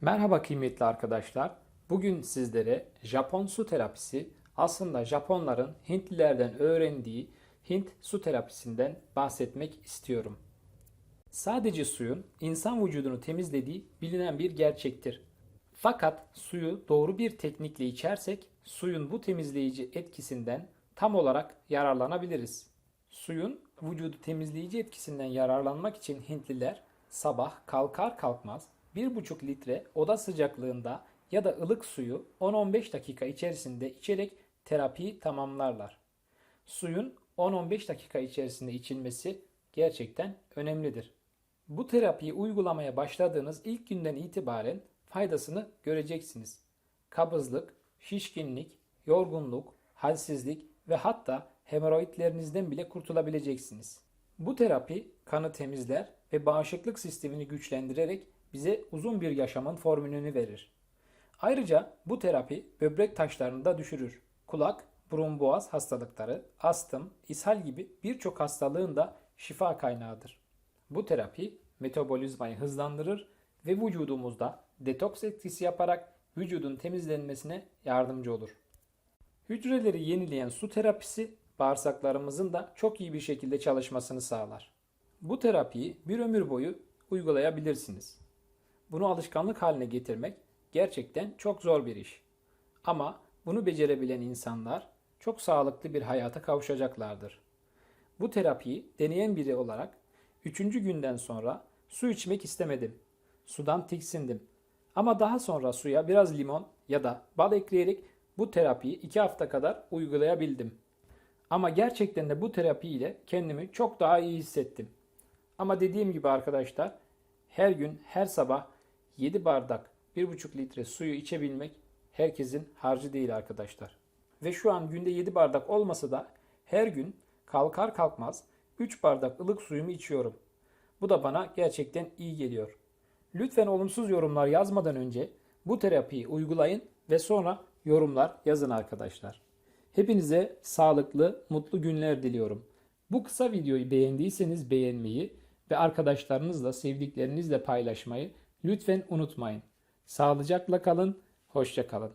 Merhaba kıymetli arkadaşlar. Bugün sizlere Japon su terapisi aslında Japonların Hintlilerden öğrendiği Hint su terapisinden bahsetmek istiyorum. Sadece suyun insan vücudunu temizlediği bilinen bir gerçektir. Fakat suyu doğru bir teknikle içersek suyun bu temizleyici etkisinden tam olarak yararlanabiliriz. Suyun vücudu temizleyici etkisinden yararlanmak için Hintliler sabah kalkar kalkmaz 1,5 litre oda sıcaklığında ya da ılık suyu 10-15 dakika içerisinde içerek terapiyi tamamlarlar. Suyun 10-15 dakika içerisinde içilmesi gerçekten önemlidir. Bu terapiyi uygulamaya başladığınız ilk günden itibaren faydasını göreceksiniz. Kabızlık, şişkinlik, yorgunluk, halsizlik ve hatta hemoroidlerinizden bile kurtulabileceksiniz. Bu terapi kanı temizler ve bağışıklık sistemini güçlendirerek bize uzun bir yaşamın formülünü verir. Ayrıca bu terapi böbrek taşlarını da düşürür. Kulak, burun boğaz hastalıkları, astım, ishal gibi birçok hastalığın da şifa kaynağıdır. Bu terapi metabolizmayı hızlandırır ve vücudumuzda detoks etkisi yaparak vücudun temizlenmesine yardımcı olur. Hücreleri yenileyen su terapisi bağırsaklarımızın da çok iyi bir şekilde çalışmasını sağlar. Bu terapiyi bir ömür boyu uygulayabilirsiniz. Bunu alışkanlık haline getirmek gerçekten çok zor bir iş. Ama bunu becerebilen insanlar çok sağlıklı bir hayata kavuşacaklardır. Bu terapiyi deneyen biri olarak 3. günden sonra su içmek istemedim. Sudan tiksindim. Ama daha sonra suya biraz limon ya da bal ekleyerek bu terapiyi 2 hafta kadar uygulayabildim. Ama gerçekten de bu terapi ile kendimi çok daha iyi hissettim. Ama dediğim gibi arkadaşlar her gün her sabah 7 bardak 1,5 litre suyu içebilmek herkesin harcı değil arkadaşlar. Ve şu an günde 7 bardak olmasa da her gün kalkar kalkmaz 3 bardak ılık suyumu içiyorum. Bu da bana gerçekten iyi geliyor. Lütfen olumsuz yorumlar yazmadan önce bu terapiyi uygulayın ve sonra yorumlar yazın arkadaşlar. Hepinize sağlıklı, mutlu günler diliyorum. Bu kısa videoyu beğendiyseniz beğenmeyi ve arkadaşlarınızla, sevdiklerinizle paylaşmayı lütfen unutmayın. Sağlıcakla kalın, hoşça kalın.